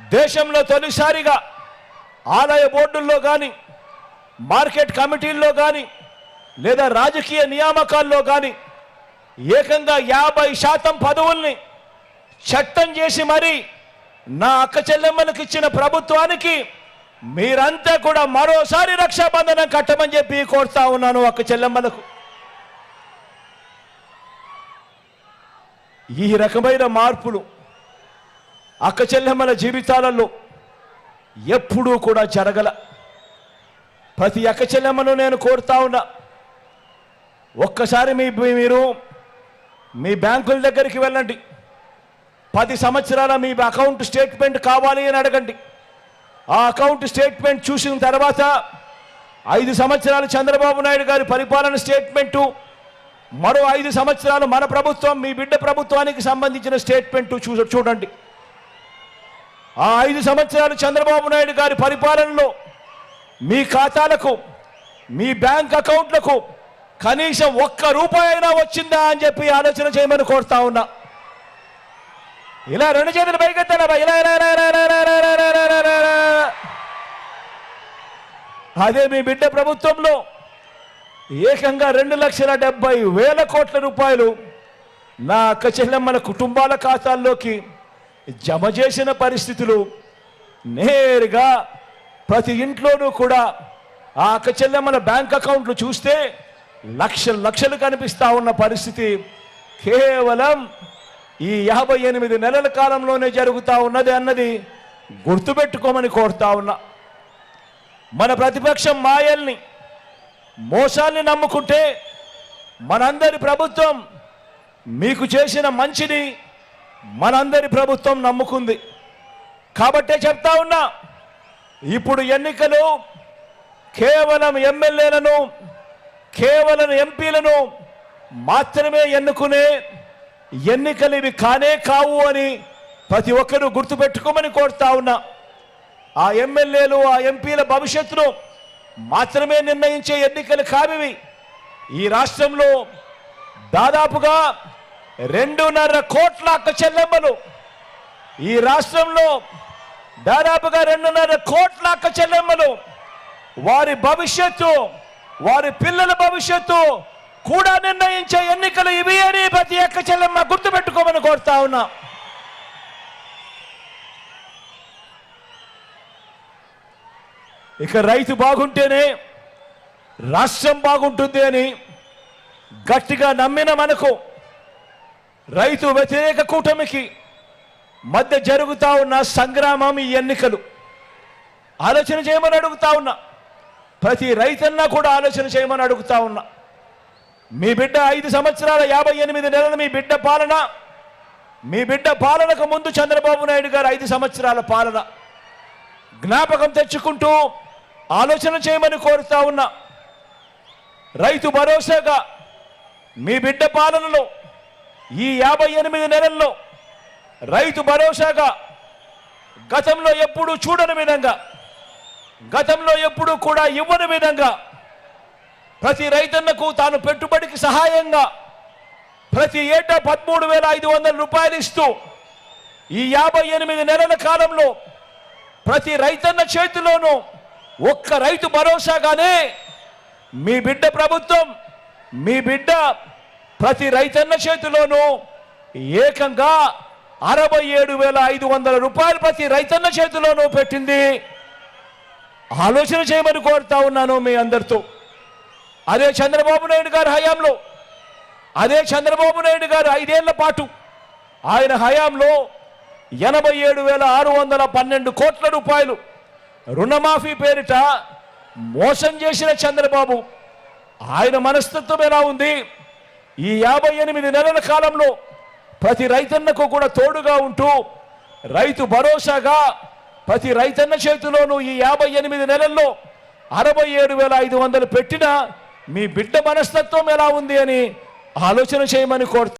దేశంలో తొలిసారిగా ఆలయ బోర్డుల్లో కానీ మార్కెట్ కమిటీల్లో కానీ లేదా రాజకీయ నియామకాల్లో కానీ ఏకంగా యాభై శాతం పదవుల్ని చట్టం చేసి మరి నా అక్క చెల్లెమ్మలకు ఇచ్చిన ప్రభుత్వానికి మీరంతా కూడా మరోసారి రక్షాబంధనం కట్టమని చెప్పి కోరుతా ఉన్నాను అక్క చెల్లెమ్మలకు. ఈ రకమైన మార్పులు అక్క చెల్లెమ్మల జీవితాలలో ఎప్పుడూ కూడా జరగల. ప్రతి అక్క చెల్లెమ్మను నేను కోరుతా ఉన్నా. ఒక్కసారి మీ మీరు మీ బ్యాంకుల దగ్గరికి వెళ్ళండి. పది సంవత్సరాల మీ అకౌంట్ స్టేట్మెంట్ కావాలి అని అడగండి. ఆ అకౌంట్ స్టేట్మెంట్ చూసిన తర్వాత ఐదు సంవత్సరాలు చంద్రబాబు నాయుడు గారి పరిపాలన స్టేట్మెంటు మరో ఐదు సంవత్సరాలు మన ప్రభుత్వం మీ బిడ్డ ప్రభుత్వానికి సంబంధించిన స్టేట్మెంట్ చూ చూడండి. ఆ ఐదు సంవత్సరాలు చంద్రబాబు నాయుడు గారి పరిపాలనలో మీ ఖాతాలకు మీ బ్యాంక్ అకౌంట్లకు కనీసం ఒక్క రూపాయి అయినా వచ్చిందా అని చెప్పి ఆలోచన చేయమని కోరుతా ఉన్నా ఇలా రెండు చేతులు పైకెత్తారా ఇలా అదే మీ బిడ్డ ప్రభుత్వంలో ఏకంగా రెండు లక్షల డెబ్బై వేల కోట్ల రూపాయలు నా అక్క చెల్లెమ్మల కుటుంబాల ఖాతాల్లోకి జమ చేసిన పరిస్థితులు నేరుగా ప్రతి ఇంట్లోనూ కూడా ఆ అక్క బ్యాంక్ అకౌంట్లు చూస్తే లక్షలు లక్షలు కనిపిస్తా ఉన్న పరిస్థితి కేవలం ఈ యాభై ఎనిమిది నెలల కాలంలోనే జరుగుతూ ఉన్నది అన్నది గుర్తుపెట్టుకోమని కోరుతా ఉన్నా. మన ప్రతిపక్షం మాయల్ని మోసాల్ని నమ్ముకుంటే మనందరి ప్రభుత్వం మీకు చేసిన మంచిని మనందరి ప్రభుత్వం నమ్ముకుంది. కాబట్టే చెప్తా ఉన్నా ఇప్పుడు ఎన్నికలు కేవలం ఎమ్మెల్యేలను కేవలం ఎంపీలను మాత్రమే ఎన్నుకునే ఎన్నికలు ఇవి కానే కావు అని ప్రతి ఒక్కరూ గుర్తుపెట్టుకోమని కోరుతా ఉన్నా. ఆ ఎమ్మెల్యేలు ఆ ఎంపీల భవిష్యత్తును మాత్రమే నిర్ణయించే ఎన్నికలు కావివి. ఈ రాష్ట్రంలో దాదాపుగా రెండున్నర కోట్ల అక్క చెల్లెమ్మలు. ఈ రాష్ట్రంలో దాదాపుగా రెండున్నర కోట్ల అక్క చెల్లెమ్మలు. వారి భవిష్యత్తు వారి పిల్లల భవిష్యత్తు కూడా నిర్ణయించే ఎన్నికలు ఇవి అని ప్రతి అక్క చెల్లెమ్మ గుర్తుపెట్టుకోమని కోరుతా ఉన్నా. ఇక రైతు బాగుంటేనే రాష్ట్రం బాగుంటుంది అని గట్టిగా నమ్మిన మనకు రైతు వ్యతిరేక కూటమికి మధ్య జరుగుతూ ఉన్న సంగ్రామం ఈ ఎన్నికలు. ఆలోచన చేయమని అడుగుతా ఉన్నా. ప్రతి రైతన్నా కూడా ఆలోచన చేయమని అడుగుతా ఉన్నా. మీ బిడ్డ ఐదు సంవత్సరాల యాభై ఎనిమిది నెలల మీ బిడ్డ పాలన మీ బిడ్డ పాలనకు ముందు చంద్రబాబు నాయుడు గారు ఐదు సంవత్సరాల పాలన. జ్ఞాపకం తెచ్చుకుంటూ ఆలోచన చేయమని కోరుతా ఉన్నా. రైతు భరోసాగా మీ బిడ్డ పాలనలో ఈ యాభై ఎనిమిది నెలల్లో రైతు భరోసాగా గతంలో ఎప్పుడూ చూడని విధంగా గతంలో ఎప్పుడూ కూడా ఇవ్వని విధంగా ప్రతి రైతన్నకు తాను పెట్టుబడికి సహాయంగా ప్రతి ఏటా పదమూడు వేల ఐదు వందల రూపాయలు ఇస్తూ ఈ యాభై ఎనిమిది నెలల కాలంలో ప్రతి రైతన్న చేతిలోనూ ఒక్క రైతు భరోసాగానే మీ బిడ్డ ప్రభుత్వం మీ బిడ్డ ప్రతి రైతన్న చేతిలోనూ ఏకంగా అరవై ఏడు వేల ఐదు వందల రూపాయలు ప్రతి రైతన్న చేతిలోనూ పెట్టింది. ఆలోచన చేయమని కోరుతా ఉన్నాను మీ అందరితో. అదే చంద్రబాబు నాయుడు గారి హయాంలో అదే చంద్రబాబు నాయుడు గారు ఐదేళ్ళ పాటు ఆయన హయాంలో ఎనభై ఏడు వేల ఆరు వందల పన్నెండు కోట్ల రూపాయలు రుణమాఫీ పేరిట మోసం చేసిన చంద్రబాబు. ఆయన మనస్తత్వం ఎలా ఉంది? ఈ యాభై ఎనిమిది నెలల కాలంలో ప్రతి రైతన్నకు కూడా తోడుగా ఉంటూ రైతు భరోసాగా ప్రతి రైతన్న చేతిలోనూ ఈ యాభై ఎనిమిది నెలల్లో అరవై ఏడు వేల ఐదు వందలు పెట్టిన మీ బిడ్డ మనస్తత్వం ఎలా ఉంది అని ఆలోచన చేయమని కోరుతా